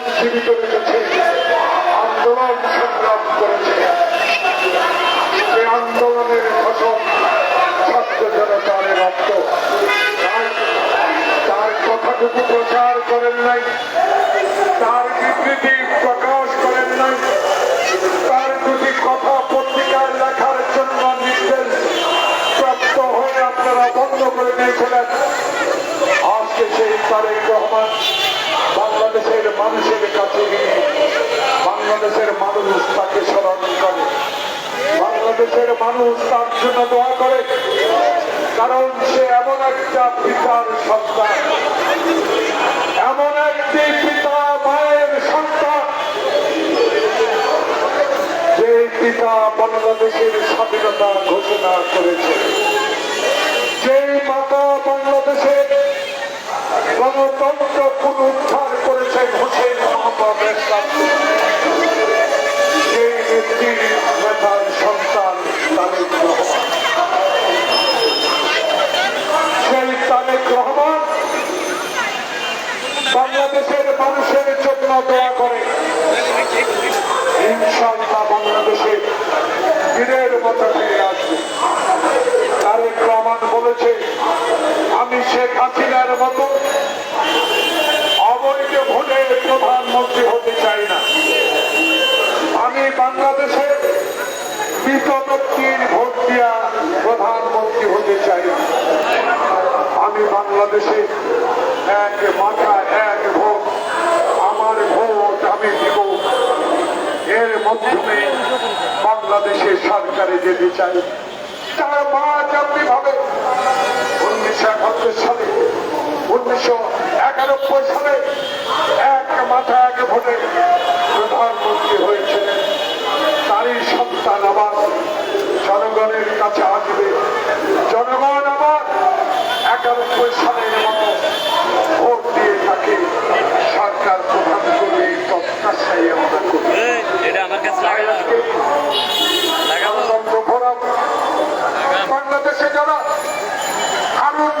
উজ্জীবিত রেখেছে আন্দোলন সংগ্রাম করেছে এই আন্দোলনের ফসল ছাত্র জনতার রক্ত তার কথাটুকু প্রচার করেন নাই তার বিবৃতি প্রকাশ করেন নাই তার দুটি কথা পত্রিকায় লেখার জন্য নির্দেশ প্রাপ্ত হয়ে আপনারা বন্ধ করে দিয়েছিলেন আজকে সেই তারেক রহমান মানুষের কাছে গিয়ে বাংলাদেশের মানুষ তাকে স্মরণ করে। বাংলাদেশের মানুষ তার জন্য দোয়া করে, কারণ সে এমন একটা পিতার সন্তান। এমন একটি পিতা মায়ের সন্তান। যে পিতা বাংলাদেশের স্বাধীনতা ঘোষণা করেছে। যে মাতা বাংলাদেশের গণতন্ত্র পুনরুদ্ধার করেছেন হোসেন মোহাম্মদ এরশাদ বাংলাদেশে মৃত ব্যক্তির ভোট দিয়া প্রধানমন্ত্রী হতে চাই। আমি বাংলাদেশে এক মাথা এক ভোট, আমার ভোট আমি দিব। এর মাধ্যমে বাংলাদেশের সরকারে যেতে চাই। তার মা যেমনি ভাবে উনিশশো একাত্তর সালে, উনিশশো একানব্বই সালে এক মাথা বাংলাদেশে যারা হারুন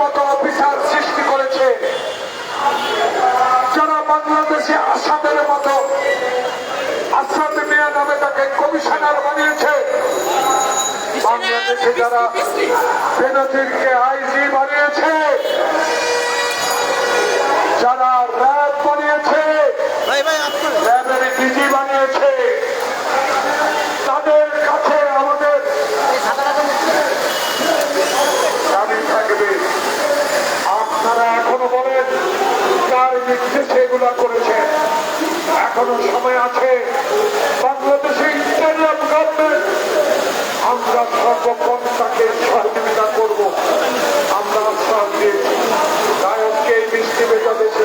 মতো অফিসার সৃষ্টি করেছে যারা বাংলাদেশে আসামের মতো আসাদ মিয়া নামে তাকে কমিশনার বানিয়েছে বাংলাদেশে যারা বেনজিরকে আইজি বানিয়েছে যারা র্যাব বানিয়েছে র্যাবের ডিজি বানিয়েছে তাদের কাছে আমাদের দাবি থাকবে। আপনারা এখনও বলেন কার নির্দেশে এগুলা করেছেন এখনও সময় আছে। বাংলাদেশে ইন্টারিয়াম গভর্নমেন্ট আমরা সর্বক্ষণ তাকে সহযোগিতা করব আমরা আশ্বাস দিয়েছি নায়ককে এই মিষ্টি বেজা দেশে